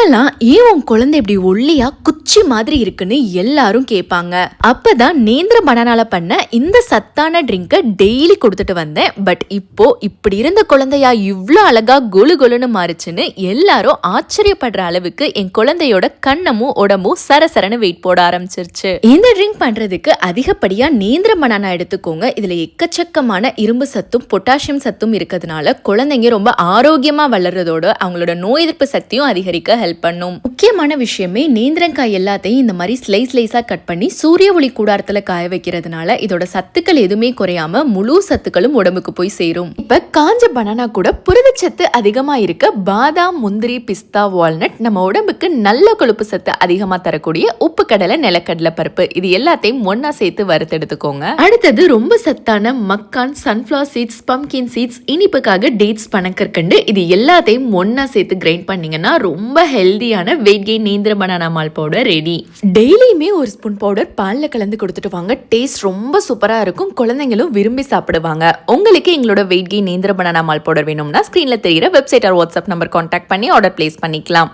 முன்னெல்லாம் ஏன் உன் குழந்தை இப்படி ஒல்லியா குச்சி மாதிரி இருக்குன்னு எல்லாரும் கேட்பாங்க அப்பதான் நேந்திர பனானால பண்ண இந்த சத்தான ட்ரிங்கை டெய்லி கொடுத்துட்டு வந்தேன். பட் இப்போ இப்படி இருந்த குழந்தையா இவ்வளோ அழகா கொலு கொலுன்னு மாறுச்சுன்னு எல்லாரும் ஆச்சரியப்படுற அளவுக்கு என் குழந்தையோட கண்ணமும் உடம்பும் சரசரன்னு வெயிட் போட ஆரம்பிச்சிருச்சு. இந்த ட்ரிங்க் பண்றதுக்கு அதிகப்படியா நேந்திர பனானா எடுத்துக்கோங்க. இதுல எக்கச்சக்கமான இரும்பு சத்தும் பொட்டாசியம் சத்தும் இருக்கிறதுனால குழந்தைங்க ரொம்ப ஆரோக்கியமா வளர்றதோட அவங்களோட நோய் எதிர்ப்பு சக்தியும் அதிகரிக்க ஹெல்ப் பண்ணும். முக்கியமான விஷயமே நேந்திரங்காய் எல்லாத்தையும் இந்த மாதிரி ஸ்லைஸ் ஸ்லைஸாக கட் பண்ணி சூரிய ஒளி கூடாரத்தில் காய வைக்கிறதுனால இதோட சத்துக்கள் எதுவுமே குறையாம முழு சத்துக்களும் உடம்புக்கு போய் சேரும். இப்போ காஞ்ச பனானா கூட புரதச்சத்து அதிகமாக இருக்க பாதாம் முந்திரி பிஸ்தா வால்நட் நம்ம உடம்புக்கு நல்ல கொழுப்பு சத்து அதிகமாக தரக்கூடிய உப்பு கடலை நிலக்கடலை பருப்பு இது எல்லாத்தையும் ஒண்ணா சேர்த்து வறுத்தெடுத்துக்கோங்க. அடுத்தது ரொம்ப சத்தான மக்கான் சன்ஃபிளவர் சீட்ஸ் பம்கின் சீட்ஸ் இனிப்புக்காக டேட்ஸ் பனக்கற்கண்டு இது எல்லாத்தையும் ஒண்ணா சேர்த்து கிரைண்ட் பண்ணீங்கன்னா ரொம்ப ஹெல்தியான weight gain Nendran banana malt powder ready டெய்லியுமே ஒரு ஸ்பூன் பவுடர் பாலில் கலந்து கொடுத்துட்டு வாங்க. டேஸ்ட் ரொம்ப சூப்பராக இருக்கும். குழந்தைங்களும் விரும்பி சாப்பிடுவாங்க. உங்களுக்கு எங்களோட weight gain Nendran banana malt powder வேணும்னா ஸ்க்ரீனில் தெரியிற website or WhatsApp number contact பண்ணி ஆர்டர் பிளேஸ் பண்ணிக்கலாம்.